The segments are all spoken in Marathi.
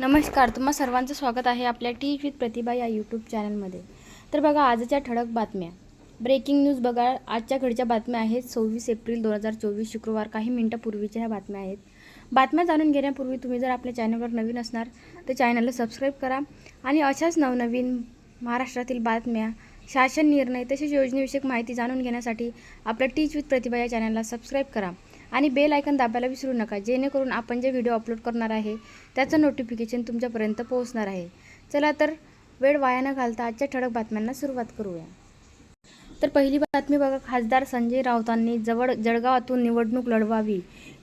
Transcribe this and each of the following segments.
नमस्कार तुम्हा सर्वांचं स्वागत आहे आपल्या टी विथ प्रतिभा या यूट्यूब चॅनलमध्ये तर बघा आजच्या ठळक बातम्या. ब्रेकिंग न्यूज बघा आजच्या घडच्या बातम्या आहेत. सव्वीस एप्रिल दोन हजार चोवीस शुक्रवार काही मिनटापूर्वीच्या ह्या बातम्या आहेत. बातम्या जाणून घेण्यापूर्वी तुम्ही जर आपल्या चॅनलवर नवीन असणार तर चॅनलला सबस्क्राईब करा आणि अशाच नवनवीन महाराष्ट्रातील बातम्या शासन निर्णय तसेच योजनेविषयक माहिती जाणून घेण्यासाठी आपल्या टीच विथ प्रतिभा या चॅनलला सबस्क्राईब करा. आणि बेल आयकन दाबायला विसरू नका. जेणेकरून आपण जे व्हिडिओ अपलोड करणार आहे त्याचं नोटिफिकेशन तुमच्यापर्यंत पोहोचणार आहे. चला तर वेळ वाया न घालता आजच्या ठळक बातम्यांना सुरुवात करूया. तर पहिली बातमी बघा खासदार संजय राऊतांनी जवळ जळगावातून निवडणूक लढवावी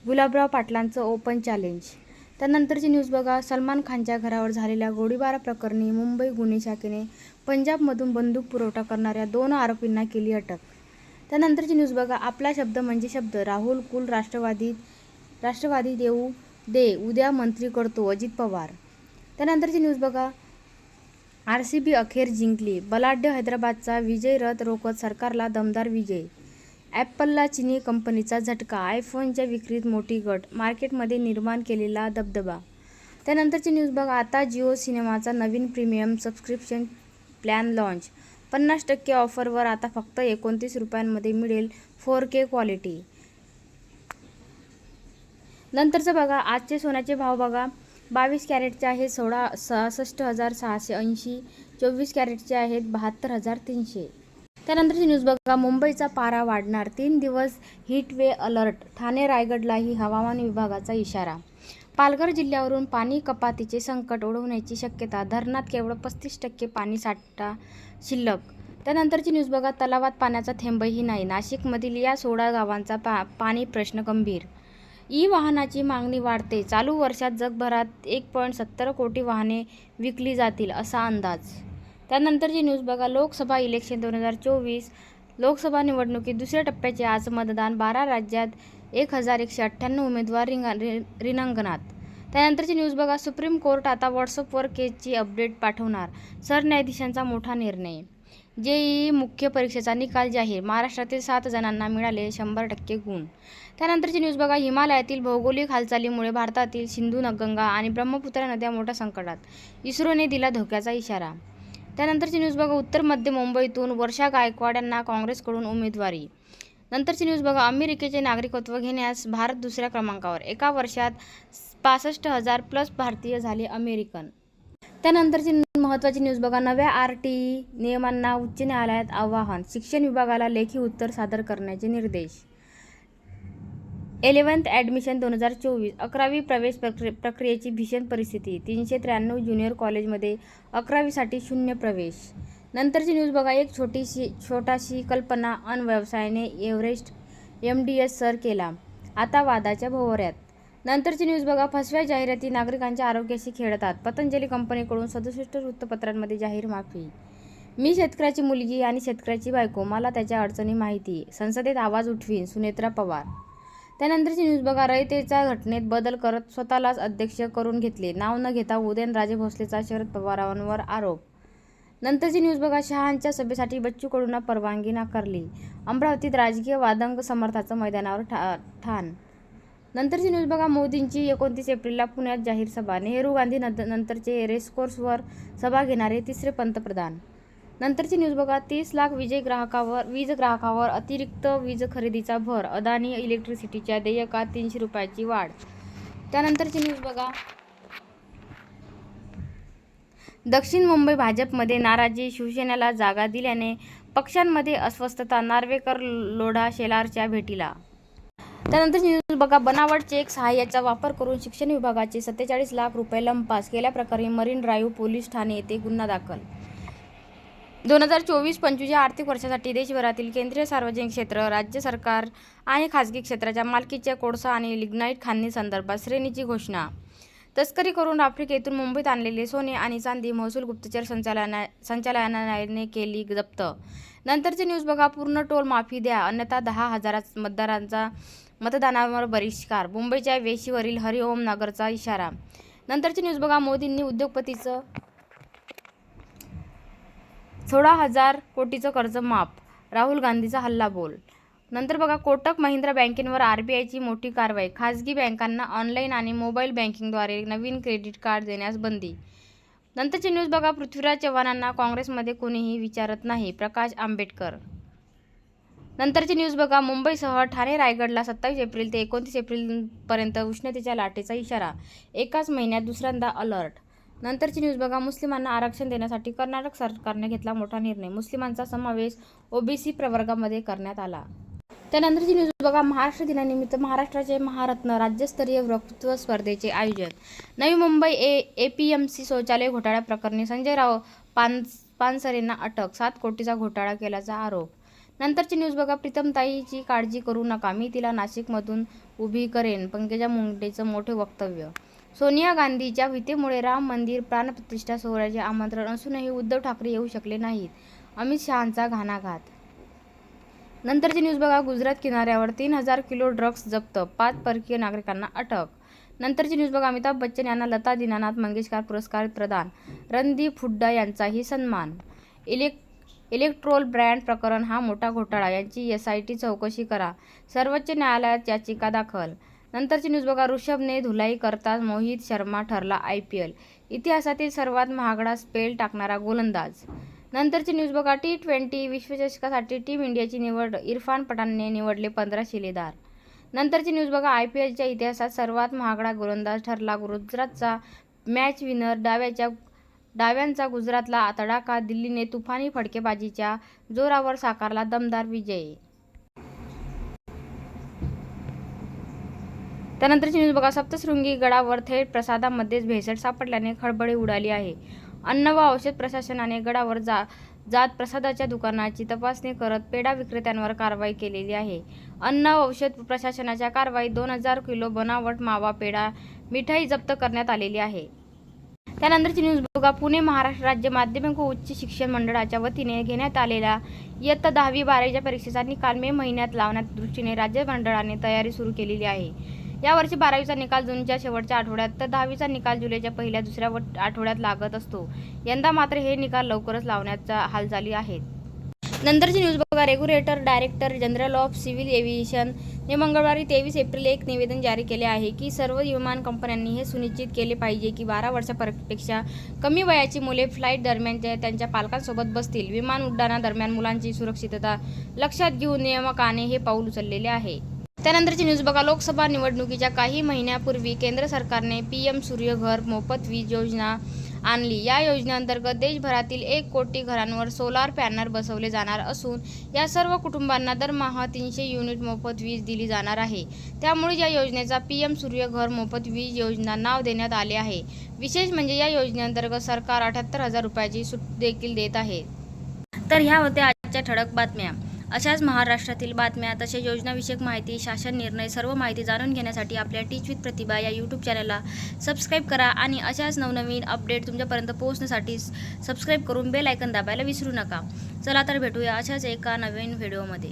गुलाबराव पाटलांचं ओपन चॅलेंज त्यानंतरची न्यूज बघा सलमान खानच्या घरावर झालेल्या गोळीबारा प्रकरणी मुंबई गुन्हे शाखेने पंजाबमधून बंदूक पुरवठा करणाऱ्या दोन आरोपींना केली अटक. त्यानंतरची न्यूज बघा. आपला शब्द म्हणजे शब्द. राहुल कुल राष्ट्रवादी राष्ट्रवादी देऊ दे उद्या मंत्री करतो अजित पवार. त्यानंतरची न्यूज बघा. आर सी बी अखेर जिंकली. बलाढ्य हैदराबादचा विजय रथ रोखत सरकारला दमदार विजय. ॲपलला चिनी कंपनीचा झटका. आयफोनच्या विक्रीत मोठी गट मार्केटमध्ये निर्माण केलेला दबदबा. त्यानंतरची न्यूज बघा. आता जिओ सिनेमाचा नवीन प्रीमियम सबस्क्रिप्शन प्लॅन लाँच पन्नास टक्के ऑफरवर आता फक्त एकोणतीस रुपयांमध्ये मिळेल फोर के क्वालिटी. नंतरचं बघा आजचे सोन्याचे भाव बघा. बावीस कॅरेटचे आहेत सोळा सहासष्ट हजार सहाशे ऐंशी चोवीस कॅरेटचे आहेत बहात्तर हजार तीनशे. त्यानंतरची न्यूज बघा मुंबईचा पारा वाढणार. तीन दिवस हीट वे अलर्ट ठाणे रायगडलाही हवामान विभागाचा इशारा. पालघर जिल्ह्यावरून पाणी कपातीचे संकट ओढवण्याची शक्यता धरणात केवळ पस्तीस टक्के पाणी साठा शिल्लक. त्यानंतरची न्यूज बघा तलावात पाण्याचा थेंबही नाही. नाशिकमधील या सोळा गावांचा पा पाणी प्रश्न गंभीर. ई वाहनाची मागणी वाढते. चालू वर्षात जगभरात एक पॉईंट सत्तर कोटी वाहने विकली जातील असा अंदाज. त्यानंतरची न्यूज बघा लोकसभा इलेक्शन दोन हजार चोवीस लोकसभा निवडणुकीत दुसऱ्या टप्प्याचे आज मतदान बारा राज्यात एक हजार एकशे अठ्ठ्याण्णव उमेदवार रिंगा रि रिणांगणात त्यानंतरची न्यूज बघा सुप्रीम कोर्ट आता व्हॉट्सअपवर केसची अपडेट पाठवणार सरन्यायाधीशांचा मोठा निर्णय. जेईई मुख्य परीक्षेचा निकाल जाहीर महाराष्ट्रातील सात जणांना मिळाले शंभर टक्के गुण. त्यानंतरची न्यूज बघा हिमालयातील भौगोलिक हालचालीमुळे भारतातील सिंधू नगंगा गंगा आणि ब्रह्मपुत्रा नद्या मोठ्या संकटात इस्रोने दिला धोक्याचा इशारा. त्यानंतरची न्यूज बघा उत्तर मध्य मुंबईतून वर्षा गायकवाड यांना काँग्रेसकडून उमेदवारी. नंतरची न्यूज बघा. अमेरिकेचे नागरिकत्व घेण्यास भारत दुसऱ्या क्रमांकावर. एका वर्षात पासष्ट हजार प्लस भारतीय झाले अमेरिकन. त्यानंतरची महत्त्वाची न्यूज बघा. नव्या आर टी ई नियमांना उच्च न्यायालयात आवाहन. शिक्षण विभागाला लेखी उत्तर सादर करण्याचे निर्देश. इलेवन्थ ॲडमिशन दोन हजार चोवीस. अकरावी प्रवेश प्रक्रि प्रक्रियेची भीषण परिस्थिती. तीनशे त्र्याण्णव ज्युनियर कॉलेजमध्ये अकरावीसाठी शून्य प्रवेश. नंतरची न्यूज बघा. एक छोटीशी छोटाशी कल्पना अन व्यवसायाने Everest M D S sir केला. आता वादाच्या भोवऱ्यात. नंतरची न्यूज बघा. फसव्या जाहिराती नागरिकांच्या आरोग्याशी खेळतात. पतंजली कंपनीकडून सदुसष्ट वृत्तपत्रांमध्ये जाहीर माफी. मी शेतकऱ्याची मुलगी आणि शेतकऱ्याची बायको. मला त्याच्या अडचणी माहिती. संसदेत आवाज उठवीन. सुनेत्रा पवार. त्यानंतरची न्यूज बघा. रयतेच्या घटनेत बदल करत स्वतःलाच अध्यक्ष करून घेतले. नाव न घेता उदयनराजे भोसलेचा शरद पवारांवर आरोप नंतरची न्यूज बघा. शहांच्या सभेसाठी बच्चू कडूंना परवानगी नाकारली. अमरावतीत राजकीय वादंग समर्थाचं मैदानावर ठा ठाण. नंतरची न्यूज बघा. मोदींची एकोणतीस एप्रिलला पुण्यात जाहीर सभा. नेहरू गांधी नंत नंतरचे रेसकोर्सवर सभा घेणारे तिसरे पंतप्रधान. नंतरची न्यूज बघा. तीस लाख विजय ग्राहकावर वीज ग्राहकावर अतिरिक्त वीज खरेदीचा भर. अदानी इलेक्ट्रिसिटीच्या देयकात तीनशे रुपयाची वाढ. त्यानंतरची न्यूज बघा. दक्षिण मुंबई भाजपमध्ये नाराजी शिवसेनेला जागा दिल्याने पक्षांमध्ये अस्वस्थता नार्वेकर लोढा शेलारच्या भेटीला. त्यानंतर न्यूज बघा बनावट चेक सहाय्याचा वापर करून शिक्षण विभागाचे सत्तेचाळीस लाख रुपये लंपास केल्याप्रकरणी मरीन ड्राईव्ह पोलीस ठाणे येथे गुन्हा दाखल. दोन हजार चोवीस पंचवीस या आर्थिक वर्षासाठी देशभरातील केंद्रीय सार्वजनिक क्षेत्र राज्य सरकार आणि खाजगी क्षेत्राच्या मालकीच्या कोळसा आणि लिग्नाईट खाणी संदर्भात श्रेणीची घोषणा. तस्करी करून आफ्रिकेतून मुंबईत आणलेले सोने आणि चांदी महसूल गुप्तचर संचालना संचालनालयाने केली जप्त. नंतरची न्यूज बघा. पूर्ण टोल माफी द्या. अन्यथा दहा हजारा मतदारांचा मतदानावर बहिष्कार. मुंबईच्या वेशीवरील हरिओम नगरचा इशारा. नंतरची न्यूज बघा. मोदींनी उद्योगपतीचं सोळा हजार कोटीचं कर्ज माफ. राहुल गांधीचा हल्ला बोल. नंतर बघा कोटक महिंद्रा बँकेवर आर बी आयची मोठी कारवाई. खाजगी बँकांना ऑनलाईन आणि मोबाईल बँकिंगद्वारे नवीन क्रेडिट कार्ड देण्यास बंदी. नंतरची न्यूज बघा पृथ्वीराज चव्हाणांना काँग्रेसमध्ये कोणीही विचारत नाही प्रकाश आंबेडकर. नंतरची न्यूज बघा मुंबईसह ठाणे रायगडला सत्तावीस एप्रिल ते एकोणतीस एप्रिलपर्यंत उष्णतेच्या लाटेचा इशारा. एकाच महिन्यात दुसऱ्यांदा अलर्ट. नंतरची न्यूज बघा मुस्लिमांना आरक्षण देण्यासाठी कर्नाटक सरकारने घेतला मोठा निर्णय. मुस्लिमांचा समावेश ओबीसी प्रवर्गामध्ये करण्यात आला. त्यानंतरची न्यूज बघा महाराष्ट्र दिनानिमित्त महाराष्ट्राचे महारत्न राज्यस्तरीय वक्तृत्व स्पर्धेचे आयोजन. Navi Mumbai A A P M C शौचालय घोटाळ्याप्रकरणी संजय राव पान पानसरेंना अटक सात कोटीचा घोटाळा केल्याचा आरोप. नंतरची न्यूज बघा प्रीतमताईची काळजी करू नका मी तिला नाशिकमधून उभी करेन पंकजा मुंडेचं मोठे वक्तव्य. सोनिया गांधीच्या भीतीमुळे राम मंदिर प्राणप्रतिष्ठा सोहळ्याचे आमंत्रण असूनही उद्धव ठाकरे येऊ शकले नाहीत. अमित शहांचा घाणाघात नंतरची न्यूज बघा गुजरात किनाऱ्यावर तीन हजार किलो ड्रग्ज जप्त पाच परकीय नागरिकांना अटक. नंतरची न्यूज बघा अमिताभ बच्चन यांना लता दीनानाथ मंगेशकर पुरस्कार प्रदान रणदीप हुड्डा यांचाही सन्मान. इलेक् इलेक्ट्रोल ब्रँड प्रकरण हा मोठा घोटाळा यांची एस आय टी चौकशी करा सर्वोच्च न्यायालयात याचिका दाखल. नंतरची न्यूज बघा ऋषभने धुलाई करताच मोहित शर्मा ठरला आय पी एल इतिहासातील सर्वात महागडा स्पेल टाकणारा गोलंदाज. नंतरची न्यूज बघा. टी ट्वेंटी विश्वचषकासाठी टीम इंडियाची निवड इरफान पठाणने निवडले पंधरा शिलेदार. नंतरची न्यूज बघा. आय पी एलच्या इतिहासात सर्वात महागडा गोलंदाज ठरला गुजरातचा मॅच विनर डाव्याच्या डाव्यांचा गुजरातला तडाखा दिल्लीने तुफानी फडकेबाजीच्या जोरावर साकारला दमदार विजय. त्यानंतरची न्यूज बघा. सप्तशृंगी गडावर थेट प्रसादामध्येच भेसळ सापडल्याने खळबळी उडाली आहे. अन्न व औषध प्रशासनाने गडावर जा जात प्रसादाच्या दुकानाची तपासणी करत पेढा विक्रेत्यांवर कारवाई केलेली आहे. अन्न औषध प्रशासनाच्या कारवाईत दोन हजार किलो बनावट मावा पेढा मिठाई जप्त करण्यात आलेली आहे. त्यानंतरची न्यूज बघा. पुणे महाराष्ट्र राज्य माध्यमिक व उच्च शिक्षण मंडळाच्या वतीने घेण्यात आलेल्या इयत्ता दहावी बारावीच्या परीक्षेचा निकाल मे महिन्यात लावण्यात दृष्टीने राज्य मंडळाने तयारी सुरू केलेली आहे. यावर्षी बारावीचा निकाल जूनच्या शेवटच्या आठवड्यात तर दहावीचा निकाल जुलैच्या पहिल्या दुसऱ्या वट- आठवड्यात लागत असतो. यंदा मात्र हे निकाल लवकरच लावण्याच्या हालचाली आहेत. नंतरची न्यूज बघा. Regulator director general of civil aviation ने मंगळवारी तेवीस एप्रिल एक निवेदन जारी केले आहे की सर्व विमान कंपन्यांनी हे सुनिश्चित केले पाहिजे की बारा वर्षापेक्षा कमी वयाची मुले फ्लाईट दरम्यान त्यांच्या पालकांसोबत बसतील. विमान उड्डाणादरम्यान मुलांची सुरक्षितता लक्षात घेऊन नियामकाने हे पाऊल उचललेले आहे. त्यानंतरची न्यूज बघा. लोकसभा निवडणुकीच्या काही महिन्यापूर्वी केंद्र सरकारने पी एम सूर्यघर मोफत वीज योजना आणली. या योजनेअंतर्गत देशभरातील एक कोटी घरांवर सोलार पॅनल बसवले जाणार असून या सर्व कुटुंबांना दरमहा तीनशे युनिट मोफत वीज दिली जाणार आहे. त्यामुळे या योजनेचा पी एम सूर्यघर मोफत वीज योजना नाव देण्यात आले आहे. विशेष म्हणजे या योजनेअंतर्गत सरकार अठ्याहत्तर हजार रुपयाची सूट देखील देत आहे. तर ह्या होत्या आजच्या ठळक बातम्या. अशाच महाराष्ट्रातील बातम्या तसेच योजनाविषयक माहिती शासन निर्णय सर्व माहिती जाणून घेण्यासाठी आपल्या टीच विथ प्रतिभा या यूट्यूब चॅनलला सबस्क्राईब करा आणि अशाच नवनवीन अपडेट तुमच्यापर्यंत पोहोचण्यासाठी सबस्क्राईब करून बेल आयकन दाबायला विसरू नका. चला तर भेटूया अशाच एका नवीन व्हिडिओमध्ये